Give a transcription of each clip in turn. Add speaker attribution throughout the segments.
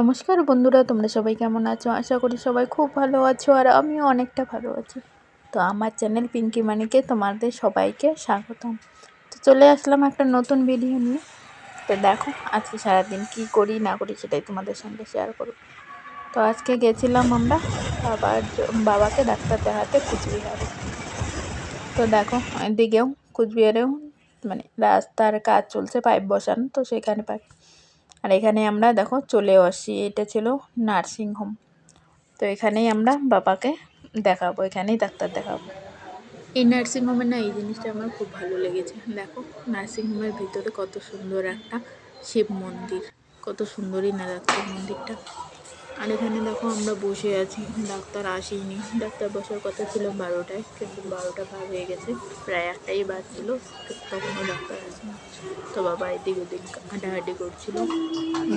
Speaker 1: নমস্কার বন্ধুরা, তোমরা সবাই কেমন আছো? আশা করি সবাই খুব ভালো আছো আর আমিও অনেকটা ভালো আছি। তো আমার চ্যানেল পিঙ্কি মানিকে তোমাদের সবাইকে স্বাগতম। তো চলে আসলাম একটা নতুন ভিডিও নিয়ে। তো দেখো, আজকে সারাদিন কি করি, না করি সেটাই তোমাদের সঙ্গে শেয়ার করব। তো আজকে গেছিলাম আমরা বাবার বাবাকে ডাক্তার দেখাতে কুচবিহারে। তো দেখো, এদিকেও কুচবিহারেও মানে রাস্তার কাজ চলছে পাইপ বসানো, তো সেখানে পাইপ আর এখানে আমরা দেখো চলেও আসি, এটা ছিল নার্সিং হোম। তো এখানেই আমরা বাবাকে দেখাবো, এখানেই ডাক্তার দেখাবো। এই নার্সিং হোমে না এই জিনিসটা আমার খুব ভালো লেগেছে। দেখো নার্সিং হোমের ভিতরে কত সুন্দর একটা শিব মন্দির, কত সুন্দরই না লাগছে মন্দিরটা। আর এখানে দেখো আমরা বসে আছি। ডাক্তার আসেনি। ডাক্তার বসার কথা ছিল বারোটায়, কিন্তু বারোটা ভাগ হয়ে গেছে। প্রায় একটাই বাজছিল, তখনও ডাক্তার আসেনি। তো বাবা এদিক ওদিক হাঁটাহাঁটি করছিল,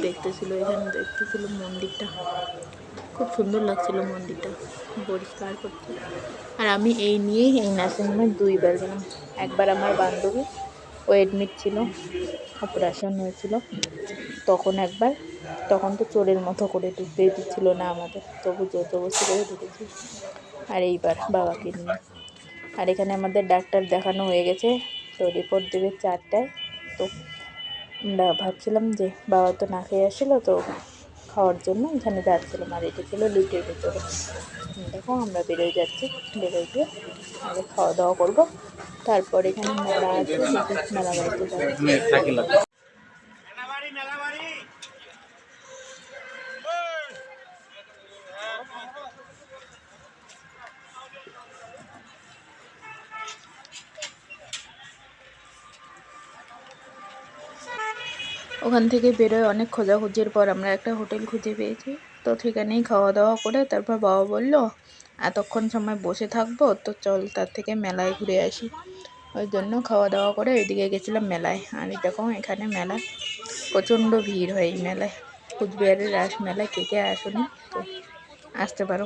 Speaker 1: দেখতেছিল এখানে, দেখতেছিল মন্দিরটা। খুব সুন্দর লাগছিল মন্দিরটা, পরিষ্কার করতে। আর আমি এই নিয়েই এই নার্সিংহোমে দুইবার গেলাম। একবার আমার বান্ধবী ও অ্যাডমিট ছিল অপারেশন হয়েছিল। তখন একবার, তখন তো চোরের মতো করে ঢুকতেই দিচ্ছিল না আমাদের। তবু জোরজবস্তি করে ঢুকেছি। আর এইবার বাবাকে নিয়ে। আর এখানে আমাদের ডাক্তার দেখানো হয়ে গেছে, তো রিপোর্ট দেবে চারটায়। তো আমরা ভাবছিলাম যে, বাবা তো না খেয়ে আসছিল, তো খাওয়ার জন্য এখানে যাচ্ছিলাম আর এটা ছিল লিফটের ভিতরে। দেখো আমরা বেরোয় যাচ্ছি, বেরোয় গিয়ে আগে খাওয়া দাওয়া করব। তারপর এখানে মেলা আছে, মেলা বাড়িতে ওখান থেকে বেরোয় অনেক খোঁজাখুঁজির পর আমরা একটা হোটেল খুঁজে পেয়েছি। তো সেখানেই খাওয়া দাওয়া করে তারপর বাবা বলল, এতক্ষণ সময় বসে থাকব, তো চল তার থেকে মেলায় ঘুরে আসি। ওই জন্য খাওয়া দাওয়া করে ওইদিকে গেছিলাম মেলায়। আর দেখো এখানে মেলায় প্রচণ্ড ভিড় হয় এই মেলায়। কুচবিহারের রাস মেলায় কে কে আসুনি তো আসতে পারো।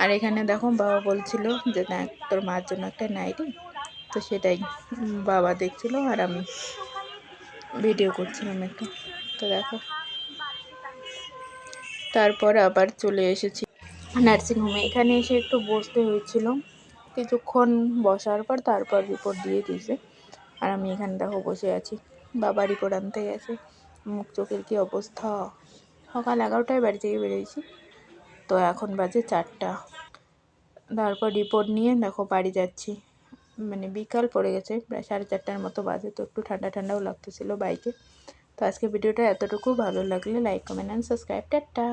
Speaker 1: আর এখানে দেখো বাবা বলছিল যে, না, তোর মার জন্য একটা নাইটি তো সেটাই বাবা দেখছিল আর আমি ভিডিও করছিলাম একটু। তো দেখো। তারপর আবার চলে এসেছি। নার্সিংহোমে এখানে এসে একটু বসতে হয়েছিল। কিছুক্ষণ বসার পর তারপর রিপোর্ট দিয়ে দিয়েছে। আর আমি এখানে দেখো বসে আছি। বাবা রিপোর্ট আনতে গেছে। মুখ চোখের কী অবস্থা? সকাল এগারোটায় বাড়ি থেকে বেরিয়েছি। তো এখন বাজে চারটা। তারপর রিপোর্ট নিয়ে দেখো বাড়ি যাচ্ছি। মানে বিকাল পড়ে গেছে, প্রায় সাড়ে চারটার মতো বাজে। তো একটু ঠান্ডা ঠান্ডাও লাগতেছিল বাইকে তো আজকে ভিডিওটা এতটুকু। ভালো লাগলে like comment and subscribe tata!